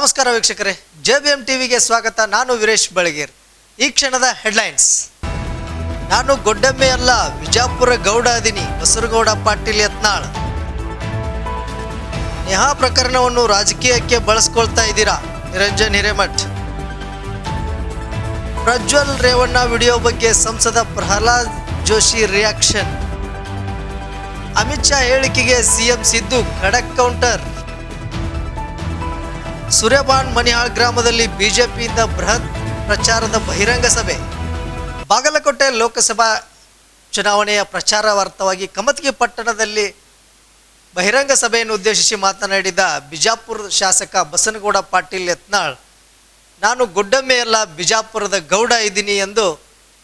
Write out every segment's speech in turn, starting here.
ನಮಸ್ಕಾರ ವೀಕ್ಷಕರೇ J B M ಟಿವಿಗೆ ಸ್ವಾಗತ. ನಾನು ವೀರೇಶ್ ಬಳಗೇರ್. ಈ ಕ್ಷಣದ ಹೆಡ್ಲೈನ್ಸ್. ನಾನು ಗೊಡ್ಡಮ್ಮೆ ಅಲ್ಲ, ವಿಜಾಪುರ ಗೌಡ ಅದಿನಿ, ಬಸರಗೌಡ ಪಾಟೀಲ್ ಯತ್ನಾಳ್. ನೇಹಾ ಪ್ರಕರಣವನ್ನು ರಾಜಕೀಯಕ್ಕೆ ಬಳಸ್ಕೊಳ್ತಾ ಇದ್ದೀರಾ, ನಿರಂಜನ್ ಹಿರೇಮಠ್? ಪ್ರಜ್ವಲ್ ರೇವಣ್ಣ ವಿಡಿಯೋ ಬಗ್ಗೆ ಸಂಸದ ಪ್ರಹ್ಲಾದ್ ಜೋಶಿ ರಿಯಾಕ್ಷನ್. ಅಮಿತ್ ಶಾ ಹೇಳಿಕೆಗೆ ಸಿಎಂ ಸಿದ್ದು, ಖಡಕ್ ಕೌಂಟರ್. ಸೂರ್ಯಬಾನ್ ಮನಿಹಾಳ್ ಗ್ರಾಮದಲ್ಲಿ ಬಿಜೆಪಿಯಿಂದ ಬೃಹತ್ ಪ್ರಚಾರದ ಬಹಿರಂಗ ಸಭೆ. ಬಾಗಲಕೋಟೆ ಲೋಕಸಭಾ ಚುನಾವಣೆಯ ಪ್ರಚಾರಾರ್ಥವಾಗಿ ಕಮತ್ಗಿ ಪಟ್ಟಣದಲ್ಲಿ ಬಹಿರಂಗ ಸಭೆಯನ್ನು ಉದ್ದೇಶಿಸಿ ಮಾತನಾಡಿದ ಬಿಜಾಪುರ ಶಾಸಕ ಬಸನಗೌಡ ಪಾಟೀಲ್ ಯತ್ನಾಳ್, ನಾನು ಗುಡ್ಡಮ್ಮೆಯಲ್ಲ ಬಿಜಾಪುರದ ಗೌಡ ಇದ್ದೀನಿ ಎಂದು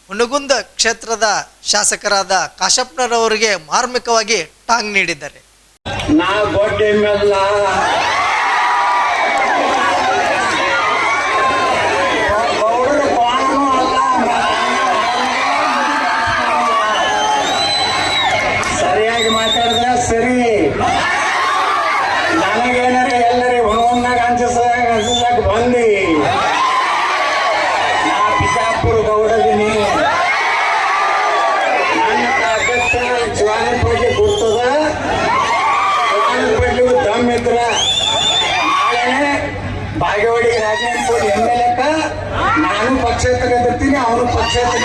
ಹುಣಗುಂದ ಕ್ಷೇತ್ರದ ಶಾಸಕರಾದ ಕಾಶಪ್ಪನವರಿಗೆ ಮಾರ್ಮಿಕವಾಗಿ ಟಾಂಗ್ ನೀಡಿದ್ದಾರೆ. ಪಕ್ಷೇತರ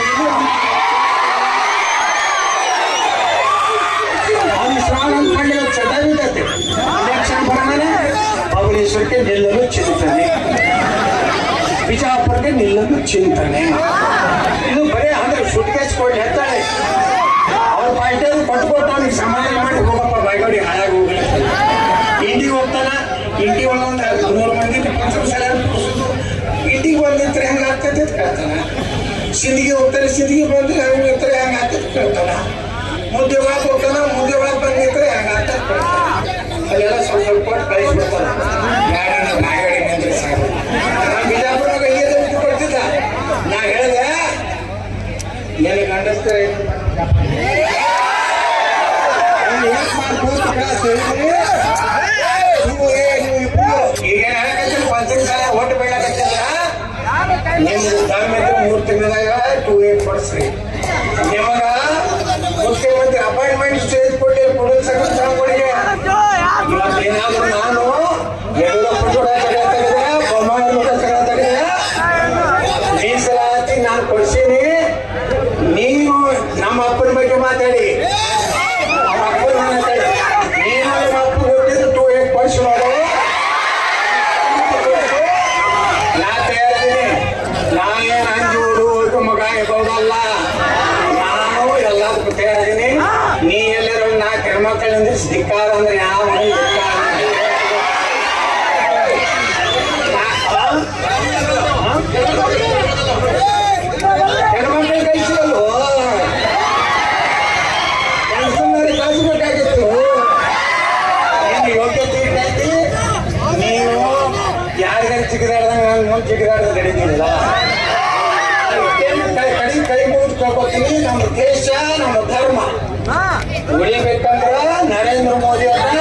ಅವರು ಶ್ರಾವಣ ಪಡ್ಲಿ ಚಟಾವಿದ್ದತೆ ಎಲೆಕ್ಷನ್ ಬರೋಣ ಬಬಲೇಶ್ವರಕ್ಕೆ ನಿಲ್ಲಲು ಚಿಂತನೆ. ಬಿಜಾಪುರಕ್ಕೆ ನಿಲ್ಲಲು ಚಿಂತನೆ. ಇದು ಬರೀ ಅಂದ್ರೆ ಸುಟ್ಕೇಸ್ ಕೊಡಿ ಹೇಳ್ತಾಳೆ. ಅವ್ರ ಪಾರ್ಟಿ ಕೊಟ್ಕೊಟ್ಟು ಅವ್ನಿಗೆ ಸಮಾಧಾನ ಮಾಡಿ ಹೋಗಪ್ಪ ಬಾಯ್ಗೋಡಿ ಹಾಳಾಗಿ ಹೋಗಲಿ. ಇಂಡಿಗೆ ಹೋಗ್ತಾನ. ಇಂಡಿ ಒಳಗೊಂದು ನೂರು ಮಂದಿ ಸಲ ಕೂರ್ಸೋದು ಬಂದಿದ್ರೆ ಹೆಂಗೆ ಆಗ್ತೈತೆ ಅಂತ ಕೇಳ್ತಾನ. ಸಿಂಧಿಗೆ ಹೋಗ್ತಾರೆ ಸಿಂಧಿಗೆ ಬಂದ್ರೆ ಹೆಂಗೆ ಇರ್ತಾರೆ ಹೆಂಗೆ ಆಗ್ತೈತೆ ಕೇಳ್ತಾನ. ಮುದ್ದೆ ಒಳಗೆ ಹೋಗ್ತಾನ ಮುದ್ದೆ ಒಳಗೆ ಬಂದಿದ್ರೆ ಹೆಂಗೆ ಆಗ್ತೈತೆ ಕೇಳ್ತಾನೆ. ಅಲ್ಲೆಲ್ಲ ಸ್ವಲ್ಪ ಕೊಟ್ಟು ಕಳಿಸ್ಬಿಡ್ತಾರ ಯಾರನ್ನ ಬಾಯ್ಗೋಡಿ ನಿಂದ್ರೆ ಸಾಕು. ಕೊಡ್ತಿದ್ದ. ನಾ ಹೇಳಿದೆ, ನನಗೆ ಅಂಡರ್ಸ್ತಾರೆ Brasil. Friends, ikaw ang reality. ಕೇಳ್ಕೊತೀನಿ ನಮ್ಮ ದೇಶ ನಮ್ಮ ಧರ್ಮ. ಉಳಿಬೇಕಂದ್ರ ನರೇಂದ್ರ ಮೋದಿ ಅವರ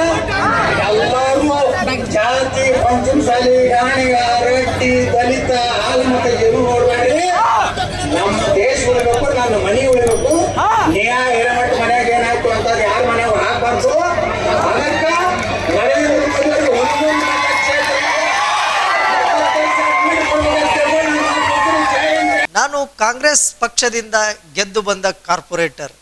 ಎಲ್ಲರೂ ಜಾತಿ ಪಂಚಮಸಾಲಿ ಗಾಣಿಗ ರೆಡ್ಡಿ ದಲಿತ ಹಾಲು ಜರು ನೋಡ್ಬೇಡ್ರಿ ನಮ್ಮ ದೇಶ ಉಳಿಬೇಕು ನನ್ನ ಮನೆ ಉಳಿಬೇಕು ನ್ಯಾಯ ಹಿರಮಠ ಮನ್ಯಾಗ ಏನಾಯ್ತು ಅಂತ ಯಾರ ಮನ್ಯಾಗ ಹಾಕ್ಬಾರ್ದು ಅದಕ್ಕ ನರೇಂದ್ರ ಮೋದಿ ಅವರು ಒಂದೊಂದು ಕ್ಷೇತ್ರ ನಾನು ಕಾಂಗ್ರೆಸ್ ಪಕ್ಷದಿಂದ ಗೆದ್ದು ಬಂದ ಕಾರ್ಪೊರೇಟರ್.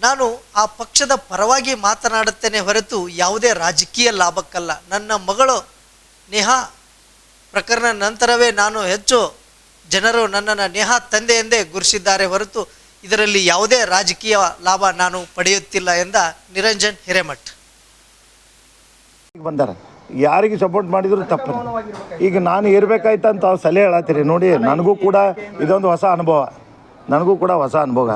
ನಾನು ಆ ಪಕ್ಷದ ಪರವಾಗಿ ಮಾತನಾಡುತ್ತೇನೆ ಹೊರತು ಯಾವುದೇ ರಾಜಕೀಯ ಲಾಭಕ್ಕಲ್ಲ. ನನ್ನ ಮಗಳು ನೇಹಾ ಪ್ರಕರಣ ನಂತರವೇ ನಾನು ಹೆಚ್ಚು ಜನರು ನನ್ನನ್ನು ನೇಹಾ ತಂದೆ ಎಂದೇ ಗುರುಸಿದ್ದಾರೆ ಹೊರತು ಇದರಲ್ಲಿ ಯಾವುದೇ ರಾಜಕೀಯ ಲಾಭ ನಾನು ಪಡೆಯುತ್ತಿಲ್ಲ ಎಂದ ನಿರಂಜನ್ ಹಿರೇಮಠ್. ಬಂದಾರ. ಯಾರಿಗೆ ಸಪೋರ್ಟ್ ಮಾಡಿದ್ರು ತಪ್ಪು. ಈಗ ನಾನು ಇರ್ಬೇಕಾಯ್ತು ಅಂತ ಅವ್ರು ಸಲಹೆ ಹೇಳತ್ತೀರಿ. ನೋಡಿ, ನನಗೂ ಕೂಡ ಇದೊಂದು ಹೊಸ ಅನುಭವ. ನನಗೂ ಕೂಡ ಹೊಸ ಅನುಭವ.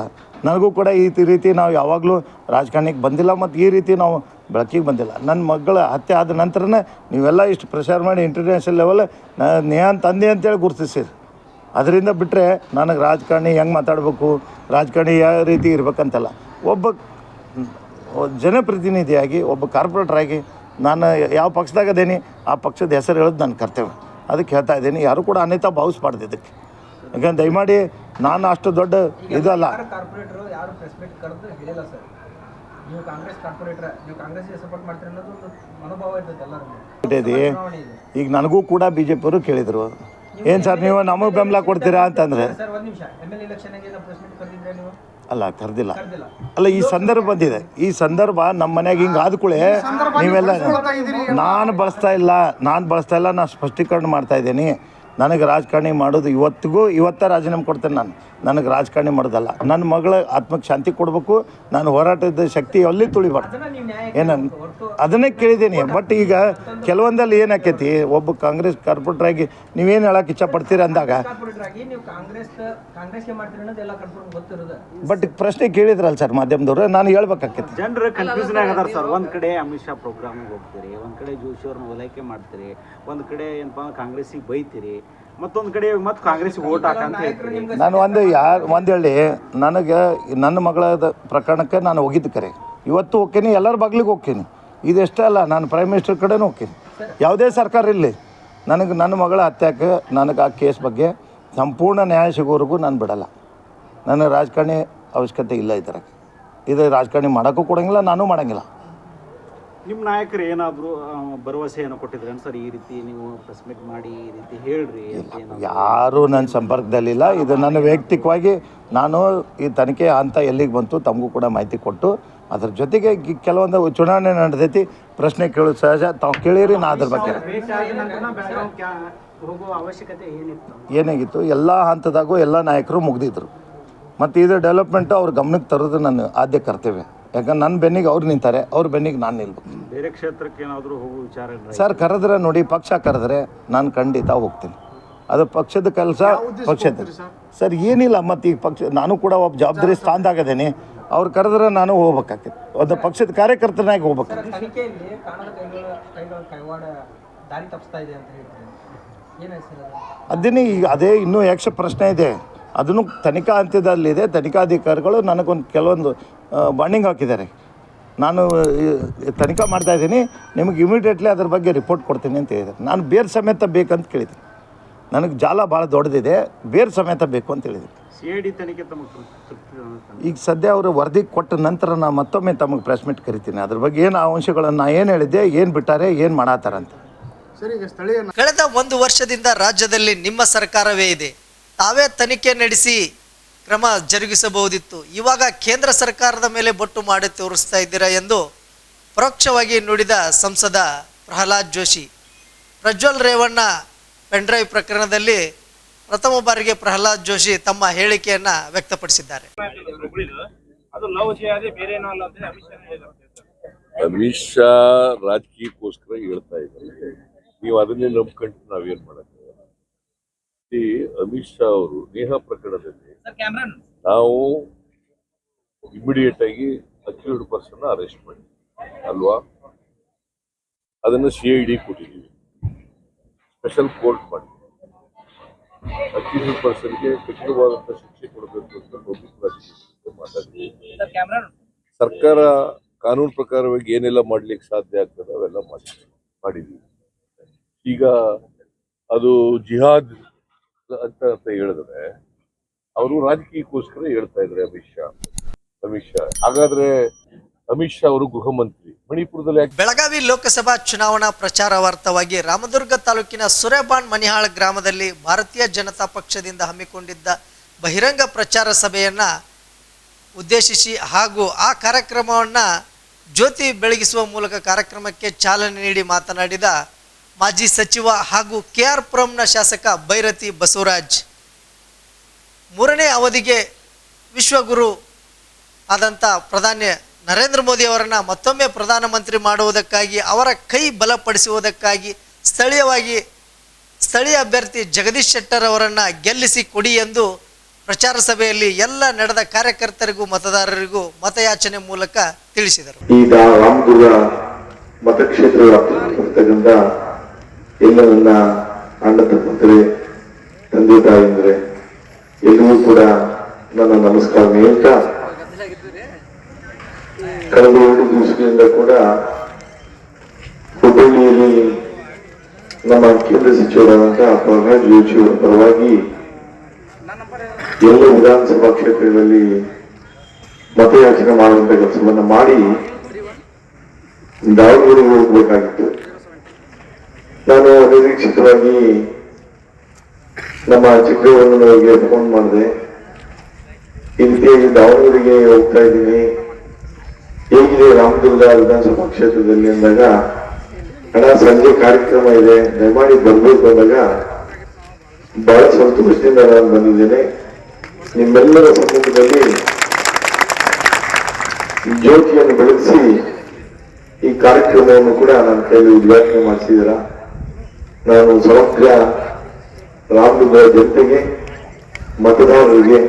ನನಗೂ ಕೂಡ ಈ ರೀತಿ ನಾವು ಯಾವಾಗಲೂ ರಾಜಕಾರಣಕ್ಕೆ ಬಂದಿಲ್ಲ ಮತ್ತು ಈ ರೀತಿ ನಾವು ಬೆಳಕಿಗೆ ಬಂದಿಲ್ಲ. ನನ್ನ ಮಗಳ ಹತ್ಯೆ ಆದ ನಂತರನೇ ನೀವೆಲ್ಲ ಇಷ್ಟು ಪ್ರಚಾರ ಮಾಡಿ ಇಂಟರ್ನ್ಯಾಷನಲ್ ಲೆವೆಲ್ ನಾನು ತಂದೆ ಅಂತೇಳಿ ಗುರುತಿಸಿರಿ. ಅದರಿಂದ ಬಿಟ್ಟರೆ ನನಗೆ ರಾಜಕಾರಣಿ ಹೆಂಗೆ ಮಾತಾಡಬೇಕು? ರಾಜಕಾರಣಿ ಯಾವ ರೀತಿ ಇರಬೇಕಂತಲ್ಲ. ಒಬ್ಬ ಜನಪ್ರತಿನಿಧಿಯಾಗಿ, ಒಬ್ಬ ಕಾರ್ಪೊರೇಟರ್ ಆಗಿ ನಾನು ಯಾವ ಪಕ್ಷದಾಗ ಅದೇನಿ ಆ ಪಕ್ಷದ ಹೆಸರು ಹೇಳೋದು ನನ್ನ ಕರ್ತವ್ಯ. ಅದಕ್ಕೆ ಹೇಳ್ತಾ ಇದ್ದೀನಿ ಯಾರು ಕೂಡ ಅನ್ಯತಾ ಭಾವಿಸ್ಬಾರ್ದು ಇದಕ್ಕೆ. ಯಾಕಂದ್ರೆ ದಯಮಾಡಿ ನಾನು ಅಷ್ಟು ದೊಡ್ಡ ಇದಲ್ಲ ಈಗ ನನಗೂ ಕೂಡ ಬಿ ಜೆ ಪಿಯವರು ಕೇಳಿದರು ಏನು ಸರ್ ನೀವು ನಮಗೆ ಬೆಂಬಲ ಕೊಡ್ತೀರಾ ಅಂತಂದರೆ? ಅಲ್ಲ ಕರೆದಿಲ್ಲ. ಕರೆದಿಲ್ಲ. ಅಲ್ಲ ಈ ಸಂದರ್ಭ ಬಂದಿದೆ. ಈ ಸಂದರ್ಭ ನಮ್ಮ ಮನೆಯಾಗ ಹಿಂಗೆ ಆದ್ಕೂಳೆ ನೀವೆಲ್ಲ ನಾನು ಬಳಸ್ತಾ ಇಲ್ಲ ನಾನು ಬಳಸ್ತಾ ಇಲ್ಲ ನಾನು ಸ್ಪಷ್ಟೀಕರಣ ಮಾಡ್ತಾ ಇದ್ದೀನಿ. ನನಗೆ ರಾಜಕಾರಣಿ ಮಾಡೋದು ಇವತ್ತಿಗೂ ಇವತ್ತ ರಾಜೀನಾಮೆ ಕೊಡ್ತೇನೆ ನಾನು. ನನಗೆ ರಾಜಕಾರಣಿ ಮಾಡೋದಲ್ಲ. ನನ್ನ ಮಗಳ ಆತ್ಮಕ್ಕೆ ಶಾಂತಿ ಕೊಡಬೇಕು. ನಾನು ಹೋರಾಟದ ಶಕ್ತಿ ಅಲ್ಲಿ ತುಳಿಬಾರ್ದು. ಅದನ್ನ ನೀವು ನ್ಯಾಯ ಏನ ಅದನ್ನೇ ಕೇಳಿದ್ದೀನಿ. ಬಟ್ ಈಗ ಕೆಲವೊಂದಲ್ಲಿ ಏನಾಕೈತಿ ಒಬ್ಬ ಕಾಂಗ್ರೆಸ್ ಕಾರ್ಪೊರೇಟರ್ ಆಗಿ ನೀವೇನು ಹೇಳಕ್ಕೆ ಇಷ್ಟಪಡ್ತೀರಿ ಅಂದಾಗ ಕಾರ್ಪೊರೇಟರ್ ನೀವು ಕಾಂಗ್ರೆಸ್ ಕಾಂಗ್ರೆಸ್ಗೆ ಮಾಡ್ತೀರಿ ಅನ್ನೋದು ಎಲ್ಲ ಕನ್ಫರ್ಮ್ ಗೊತ್ತಿರೋದು. ಬಟ್ ಪ್ರಶ್ನೆ ಕೇಳಿದ್ರಲ್ಲ ಸರ್ ಮಾಧ್ಯಮದವ್ರು. ನಾನು ಹೇಳ್ಬೇಕಾಕೈತಿ. ಜನರು ಕನ್ಫ್ಯೂಷನ್ ಆಗದಾರ ಸರ್. ಒಂದ್ ಕಡೆ ಅಮಿತ್ ಶಾ ಪ್ರೋಗ್ರಾಮಿಗೆ ಹೋಗ್ತೀರಿ ಒಂದ್ ಕಡೆ ಜೋಶಿ ಅವ್ರನ್ನ ಓಲೈಕೆ ಮಾಡ್ತೀರಿ ಒಂದ್ ಕಡೆ ಏನಪ್ಪ ಅಂದ್ರೆ ಕಾಂಗ್ರೆಸ್ಸಿಗೆ ಬೈತೀರಿ. ಮತ್ತೊಂದ್ ಕಡೆ ಮತ್ತೆ ಓಟ್ ಹಾಕಂತ ನಾನು ಒಂದು ಯಾರು ಒಂದು ಹೇಳಿ ನನಗೆ ನನ್ನ ಮಗಳ ಪ್ರಕರಣಕ್ಕೆ ನಾನು ಹೋಗಿದ್ದು ಕರೆ. ಇವತ್ತು ಹೋಗ್ತೀನಿ ಎಲ್ಲರ ಬಗ್ಲಿಗೆ ಹೋಗ್ತೀನಿ ಇದೆಷ್ಟೇ ಅಲ್ಲ ನಾನು ಪ್ರೈಮ್ ಮಿನಿಸ್ಟರ್ ಕಡೆನೂ ಹೋಗ್ತೀನಿ ಯಾವುದೇ ಸರ್ಕಾರ ಇರಲಿ ನನಗೆ ನನ್ನ ಮಗಳ ಹತ್ಯಾಕೆ ನನಗೆ ಆ ಕೇಸ್ ಬಗ್ಗೆ ಸಂಪೂರ್ಣ ನ್ಯಾಯ ಸಿಗೋವರೆಗೂ ನಾನು ಬಿಡಲ್ಲ. ನನಗೆ ರಾಜಕಾರಣಿ ಅವಶ್ಯಕತೆ ಇಲ್ಲ ಇದರ ಇದು ರಾಜಕಾರಣಿ ಮಾಡೋಕ್ಕೂ ಕೊಡೋಂಗಿಲ್ಲ ನಾನು ಮಾಡೋಂಗಿಲ್ಲ. ನಿಮ್ಮ ನಾಯಕರು ಏನಾದರೂ ಭರವಸೆಯನ್ನು ಭರವಸೆ ಏನೋ ಕೊಟ್ಟಿದ್ರೇನು ಸರ್ ಈ ರೀತಿ ನೀವು ಪ್ರೆಸ್ ಮೀಟ್ ಮಾಡಿ ಈ ರೀತಿ ಹೇಳ್ರಿ ಅಂತ ಯಾರೂ ನನ್ನ ಸಂಪರ್ಕದಲ್ಲಿಲ್ಲ. ಇದು ನನ್ನ ವೈಯಕ್ತಿಕವಾಗಿ ನಾನು ಈ ತನಿಖೆ ಹಂತ ಎಲ್ಲಿಗೆ ಬಂತು ತಮಗೂ ಕೂಡ ಮಾಹಿತಿ ಕೊಟ್ಟು ಅದ್ರ ಜೊತೆಗೆ ಕೆಲವೊಂದು ಚುನಾವಣೆ ನಡೆದೈತಿ ಪ್ರಶ್ನೆ ಕೇಳೋದು ಸಹಜ ತಾವು ಕೇಳಿರಿ ನಾ ಅದ್ರ ಬಗ್ಗೆ. ಹೋಗೋ ಅವಶ್ಯಕತೆ ಏನಿತ್ತು? ಏನಾಗಿತ್ತು? ಎಲ್ಲ ಹಂತದಾಗೂ ಎಲ್ಲ ನಾಯಕರು ಮುಗ್ದಿದ್ರು. ಮತ್ತು ಇದು ಡೆವಲಪ್ಮೆಂಟು ಅವ್ರ ಗಮನಕ್ಕೆ ತರೋದು ನನ್ನ ಆದ್ಯ ಕರ್ತವ್ಯ. ಯಾಕಂದ್ರೆ ನನ್ನ ಬೆನ್ನಿಗೆ ಅವ್ರು ನಿಂತಾರೆ ಅವ್ರ ಬೆನ್ನಿಗೆ ನಾನು ನಿಲ್ಬೇಕು. ಬೇರೆ ಕ್ಷೇತ್ರಕ್ಕೆ ಏನಾದರೂ ಹೋಗೋ ವಿಚಾರ? ಸರ್ ಕರೆದ್ರೆ ನೋಡಿ ಪಕ್ಷ ಕರೆದ್ರೆ ನಾನು ಖಂಡಿತ ಹೋಗ್ತೀನಿ. ಅದು ಪಕ್ಷದ ಕೆಲಸ ಪಕ್ಷದ ಸರ್? ಏನಿಲ್ಲ ಮತ್ತು ಈಗ ಪಕ್ಷ ನಾನು ಕೂಡ ಒಬ್ಬ ಜವಾಬ್ದಾರಿ ಸ್ಥಾನದಾಗದೇನೆ ಅವ್ರು ಕರೆದ್ರೆ ನಾನು ಹೋಗ್ಬೇಕಾಗ್ತದೆ. ಒಂದು ಪಕ್ಷದ ಕಾರ್ಯಕರ್ತನಾಗಿ ಹೋಗ್ಬೇಕಾಗ್ತದೆ ತನಿಖೆಯಲ್ಲಿ ಕಾಣದ ಕೈಗಳ ಕೈಗಳ ಕೈವಾಡ ದಾರಿ ತಪ್ಪಿಸ್ತಾ ಇದೆ ಅಂತ ಹೇಳ್ತೀರಿ. ಏನಾಯ್ತು ಸರ್ ಅದು? ಅದನ್ನೇ ಈಗ ಅದೇ ಇನ್ನೂ ಯಕ್ಷ ಪ್ರಶ್ನೆ ಇದೆ. ಅದನ್ನು ತನಿಖಾ ಹಂತದಲ್ಲಿದೆ ತನಿಖಾಧಿಕಾರಿಗಳು ನನಗೊಂದು ಕೆಲವೊಂದು ಬಾಂಡಿಂಗ್ ಹಾಕಿದ್ದಾರೆ. ನಾನು ತನಿಖಾ ಮಾಡ್ತಾ ಇದ್ದೀನಿ. ನಿಮಗೆ ಇಮಿಡಿಯೇಟ್ಲಿ ಅದ್ರ ಬಗ್ಗೆ ರಿಪೋರ್ಟ್ ಕೊಡ್ತೀನಿ ಅಂತ ಹೇಳಿದ್ದಾರೆ. ನಾನು ಬೇರೆ ಸಮೇತ ಬೇಕಂತ ಕೇಳಿದೆ ನನಗೆ ಜಾಲ ಭಾಳ ದೊಡ್ಡದಿದೆ. ಬೇರೆ ಸಮೇತ ಬೇಕು ಅಂತ ಹೇಳಿದೆ ಸಿ ತನಿಖೆ ತಮಗೆ ತೃಪ್ತಿ- ತೃಪ್ತಿ ಈಗ ಸದ್ಯ ಅವರು ವರದಿ ಕೊಟ್ಟ ನಂತರ ನಾನು ಮತ್ತೊಮ್ಮೆ ತಮಗೆ ಪ್ರೆಸ್ ಮೀಟ್ ಕರಿತೀನಿ. ಅದ್ರ ಬಗ್ಗೆ ಏನು ಅಂಶಗಳನ್ನು ನಾನು ಏನು ಹೇಳಿದ್ದೆ ಏನು ಬಿಟ್ಟಾರೆ ಏನು ಮಾಡತ್ತಾರಂತ. ಕಳೆದ ಒಂದು ವರ್ಷದಿಂದ ರಾಜ್ಯದಲ್ಲಿ ನಿಮ್ಮ ಸರ್ಕಾರವೇ ಇದೆ. ತಾವೇ ತನಿಖೆ ನಡೆಸಿ ಕ್ರಮ ಜರುಗಿಸಬಹುದಿತ್ತು. ಇವಾಗ ಕೇಂದ್ರ ಸರ್ಕಾರದ ಮೇಲೆ ಬೊಟ್ಟು ಮಾಡಿ ತೋರಿಸ್ತಾ ಇದ್ದೀರಾ ಎಂದು ಪರೋಕ್ಷವಾಗಿ ನುಡಿದ ಸಂಸದ ಪ್ರಹ್ಲಾದ್ ಜೋಶಿ. ಪ್ರಜ್ವಲ್ ರೇವಣ್ಣ ಪೆನ್ಡ್ರೈವ್ ಪ್ರಕರಣದಲ್ಲಿ ಪ್ರಥಮ ಬಾರಿಗೆ ಪ್ರಹ್ಲಾದ್ ಜೋಶಿ ತಮ್ಮ ಹೇಳಿಕೆಯನ್ನ ವ್ಯಕ್ತಪಡಿಸಿದ್ದಾರೆ. ಅಮಿತ್ ಶಾ ರಾಜಕೀಯಕ್ಕೋಸ್ಕರ ಹೇಳ್ತಾ ಇದ್ದಾರೆ. ನೀವು ಅದನ್ನೇ ನಂಬ್ಕೊಂಡು ನಾವೇನ್ ಮಾಡಕ್ಕಾಗಲ್ಲ ಈ ಅಮಿತ್ ಶಾ ಅವರು ನೇಹ ಪ್ರಕರಣದಲ್ಲಿ ನಾವು ಇಮಿಡಿಯೇಟ್ ಆಗಿ ಅಕ್ಯೂರ್ಡ್ ಪರ್ಸನ್ ಅರೆಸ್ಟ್ ಮಾಡಿ ಅಲ್ವಾ? ಅದನ್ನ ಸಿ ಐ ಡಿ ಕೊಟ್ಟಿದ್ದೀವಿ. ಸ್ಪೆಷಲ್ ಕೋರ್ಟ್ ಮಾಡಿ. ಅಕ್ಯೂರ್ಡ್ ಪರ್ಸನ್ಗೆ ಕಠಿಣವಾದಂತಹ ಶಿಕ್ಷೆ ಕೊಡಬೇಕು ಅಂತ ನೋಟಿಸ್ ಪ್ರಾಸಿಕ್ಯೂಷನ್ ಮಾತಾಡ್ತೀವಿ. ಸರ್ಕಾರ ಕಾನೂನು ಪ್ರಕಾರವಾಗಿ ಏನೆಲ್ಲ ಮಾಡ್ಲಿಕ್ಕೆ ಸಾಧ್ಯ ಆಗ್ತದೆ ಅವೆಲ್ಲ ಮಾಡಿ ಮಾಡಿದ್ವಿ ಈಗ ಅದು ಜಿಹಾದ್ ಅಂತ ಅಂತ ಹೇಳಿದ್ರೆ ಅವರು ರಾಜಕೀಯಕ್ಕೋಸ್ಕರ ಹೇಳ್ತಾ ಇದ್ರೆ ಅಮಿತ್ ಶಾ ಅಮಿತ್ ಶಾ. ಹಾಗಾದ್ರೆ ಅಮಿತ್ ಶಾ ಅವರು ಗೃಹ ಮಂತ್ರಿ ಮಣಿಪುರದಲ್ಲಿ ಬೆಳಗಾವಿ ಲೋಕಸಭಾ ಚುನಾವಣಾ ಪ್ರಚಾರ ವಾರ್ತವಾಗಿ ರಾಮದುರ್ಗ ತಾಲೂಕಿನ ಸುರೇಬಾನ್ ಮನಿಹಾಳ್ ಗ್ರಾಮದಲ್ಲಿ ಭಾರತೀಯ ಜನತಾ ಪಕ್ಷದಿಂದ ಹಮ್ಮಿಕೊಂಡಿದ್ದ ಬಹಿರಂಗ ಪ್ರಚಾರ ಸಭೆಯನ್ನ ಉದ್ದೇಶಿಸಿ ಹಾಗೂ ಆ ಕಾರ್ಯಕ್ರಮವನ್ನ ಜ್ಯೋತಿ ಬೆಳಗಿಸುವ ಮೂಲಕ ಕಾರ್ಯಕ್ರಮಕ್ಕೆ ಚಾಲನೆ ನೀಡಿ ಮಾತನಾಡಿದ ಮಾಜಿ ಸಚಿವ ಹಾಗೂ ಕೆ ಆರ್ ಪುರಂನ ಶಾಸಕ ಭೈರತಿ ಬಸವರಾಜ್ ಮೂರನೇ ಅವಧಿಗೆ ವಿಶ್ವಗುರು ಆದಂಥ ಪ್ರಧಾನಿ ನರೇಂದ್ರ ಮೋದಿ ಅವರನ್ನು ಮತ್ತೊಮ್ಮೆ ಪ್ರಧಾನಮಂತ್ರಿ ಮಾಡುವುದಕ್ಕಾಗಿ, ಅವರ ಕೈ ಬಲಪಡಿಸುವುದಕ್ಕಾಗಿ ಸ್ಥಳೀಯವಾಗಿ ಸ್ಥಳೀಯ ಅಭ್ಯರ್ಥಿ ಜಗದೀಶ್ ಶೆಟ್ಟರ್ ಅವರನ್ನು ಗೆಲ್ಲಿಸಿ ಕೊಡಿ ಎಂದು ಪ್ರಚಾರ ಸಭೆಯಲ್ಲಿ ಎಲ್ಲ ನಡೆದ ಕಾರ್ಯಕರ್ತರಿಗೂ, ಮತದಾರರಿಗೂ ಮತಯಾಚನೆ ಮೂಲಕ ತಿಳಿಸಿದರು. ಈಗ ರಾಮದುರ್ಗ ಮತಕ್ಷೇತ್ರ ಎಲ್ಲ ನನ್ನ ಅಣ್ಣ ತಮ್ಮಂದರೆ ತಂದೆ ತಾಯಿಂದರೆ ಎಲ್ಲವೂ ಕೂಡ ನನ್ನ ನಮಸ್ಕಾರ ಹೇಳ್ತಾ ಕಳೆದ ಎರಡು ದಿವಸಗಳಿಂದ ಕೂಡ ಹುಬ್ಬಳ್ಳಿಯಲ್ಲಿ ನಮ್ಮ ಕೇಂದ್ರ ಸಚಿವರಾದಂತಹ ಪ್ರಹ್ಲಾದ್ ಜೋಶಿ ಅವರ ಪರವಾಗಿ ಎಲ್ಲ ವಿಧಾನಸಭಾ ಕ್ಷೇತ್ರಗಳಲ್ಲಿ ಮತಯಾಚನೆ ಮಾಡುವಂತ ಕೆಲಸವನ್ನು ಮಾಡಿ ದಾವಣಗೆರೆಗೆ ಹೋಗ್ಬೇಕಾಗಿತ್ತು. ನಾನು ಅನಿರೀಕ್ಷಿತವಾಗಿ ನಮ್ಮ ಚಿಕ್ಕವರಿಗೆ ಫೋನ್ ಮಾಡಿದೆ ಈ ರೀತಿಯಾಗಿ ದಾವಣಗೆರೆಗೆ ಹೋಗ್ತಾ ಇದ್ದೀನಿ. ಹೇಗಿದೆ ರಾಮದುರ್ಗ ವಿಧಾನಸಭಾ ಕ್ಷೇತ್ರದಲ್ಲಿ ಅಂದಾಗ ಹಣ ಸಂಜೆ ಕಾರ್ಯಕ್ರಮ ಇದೆ, ದಯಮಾಡಿ ಬರ್ಬೇಕು ಅಂದಾಗ ಬಹಳ ಸಂತೋಷದಿಂದ ನಾನು ಬಂದಿದ್ದೇನೆ. ನಿಮ್ಮೆಲ್ಲರ ಸಮ್ಮುಖದಲ್ಲಿ ಜ್ಯೋತಿಯನ್ನು ಬೆಳೆಸಿ ಈ ಕಾರ್ಯಕ್ರಮವನ್ನು ಕೂಡ ನನ್ನ ಕೈಯಲ್ಲಿ ಉದ್ಘಾಟನೆ ಮಾಡಿಸಿದ್ದೀರಾ? ನಾನು ಸಮಗ್ರ ರಾಮನಗರ ಜನತೆಗೆ ಮತದಾರರಿಗೆ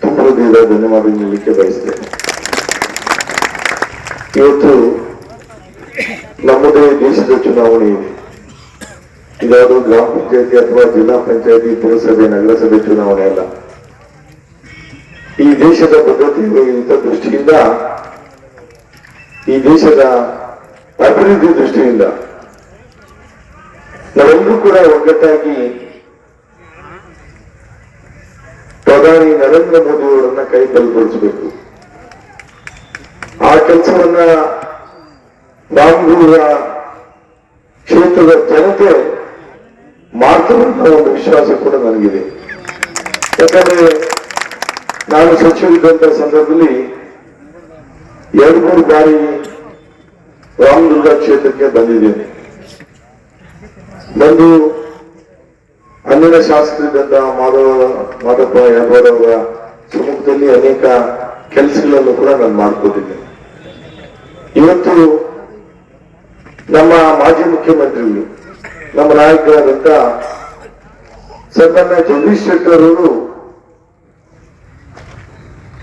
ತುಂಬ ಹೃದಯದ ಧನ್ಯವಾದ ನೀಡಲಿಕ್ಕೆ ಬಯಸ್ತೇನೆ. ಇವತ್ತು ನಮ್ಮದೇ ದೇಶದ ಚುನಾವಣೆ ಇದೆ. ಇದಾದ್ರು ಗ್ರಾಮ ಪಂಚಾಯತಿ ಅಥವಾ ಜಿಲ್ಲಾ ಪಂಚಾಯತಿ, ಪುರಸಭೆ, ನಗರಸಭೆ ಚುನಾವಣೆ ಅಲ್ಲ. ಈ ದೇಶದ ಭದ್ರತೆ ದೃಷ್ಟಿಯಿಂದ, ಈ ದೇಶದ ಅಭಿವೃದ್ಧಿ ದೃಷ್ಟಿಯಿಂದ ನಾವೆಲ್ಲರೂ ಕೂಡ ಒಗ್ಗಟ್ಟಾಗಿ ಪ್ರಧಾನಿ ನರೇಂದ್ರ ಮೋದಿ ಅವರನ್ನ ಕೈ ಬಲಗೊಳಿಸಬೇಕು. ಆ ಕೆಲಸವನ್ನ ರಾಮಗುರುಗಳ ಕ್ಷೇತ್ರದ ಜನತೆ ಮಾಡ್ತಾರೆ ಒಂದು ವಿಶ್ವಾಸ ಕೂಡ ನನಗಿದೆ. ಯಾಕಂದ್ರೆ ನಾನು ಸಚಿವರಿದ್ದಂತ ಸಂದರ್ಭದಲ್ಲಿ ಎರಡು ಮೂರು ಬಾರಿ ರಾಮದುರ್ಗ ಕ್ಷೇತ್ರಕ್ಕೆ ಬಂದಿದ್ದೇನೆ. ಬಂದು ಅಂದಿನ ಶಾಸಕರಿದ್ದಂತ ಮಾಧವ ಮಾಧಪ್ಪ ಯಾದವರವರ ಸಮ್ಮುಖದಲ್ಲಿ ಅನೇಕ ಕೆಲಸಗಳನ್ನು ಕೂಡ ನಾನು ಮಾಡ್ಕೊಟ್ಟಿದ್ದೇನೆ ಇವತ್ತು ನಮ್ಮ ಮಾಜಿ ಮುಖ್ಯಮಂತ್ರಿಗಳು, ನಮ್ಮ ನಾಯಕರಾದಂತ ಸನ್ಮಾನ್ಯ ಜಗದೀಶ್ ಶೆಟ್ಟರ್ ಅವರು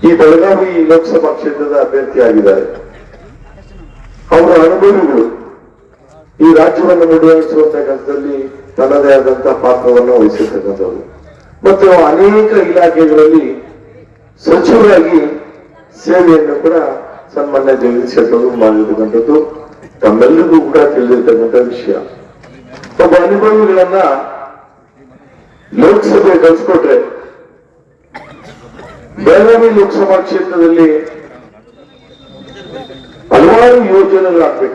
ಈ ಬೆಳಗಾವಿ ಲೋಕಸಭಾ ಕ್ಷೇತ್ರದ ಅಭ್ಯರ್ಥಿಯಾಗಿದ್ದಾರೆ. ಅವರ ಅನುಭವಿಗಳು ಈ ರಾಜ್ಯವನ್ನು ನಿರ್ವಹಿಸುವಂತಹ ಕೆಲಸದಲ್ಲಿ ತನ್ನದೇ ಆದಂತಹ ಪಾತ್ರವನ್ನು ವಹಿಸಿರ್ತಕ್ಕಂಥವ್ರು. ಮತ್ತು ಅನೇಕ ಇಲಾಖೆಗಳಲ್ಲಿ ಸಚಿವರಾಗಿ ಸೇವೆಯನ್ನು ಕೂಡ ಸನ್ಮಾನ್ಯ ಜಗದೀಶ್ ಶೆಟ್ಟರು ಮಾಡಿರ್ತಕ್ಕಂಥದ್ದು. ತಮ್ಮೆಲ್ಲರಿಗೂ ಕೂಡ ತಿಳಿದಿರ್ತಕ್ಕಂಥ ವಿಷಯ. ಒಬ್ಬ ಅನುಭವಿಗಳನ್ನ ಲೋಕಸಭೆ ಕಳಿಸ್ಕೊಟ್ರೆ, ಬೆಳಗಾವಿ ಲೋಕಸಭಾ ಕ್ಷೇತ್ರದಲ್ಲಿ ಹಲವಾರು ಯೋಜನೆಗಳಾಗಬೇಕು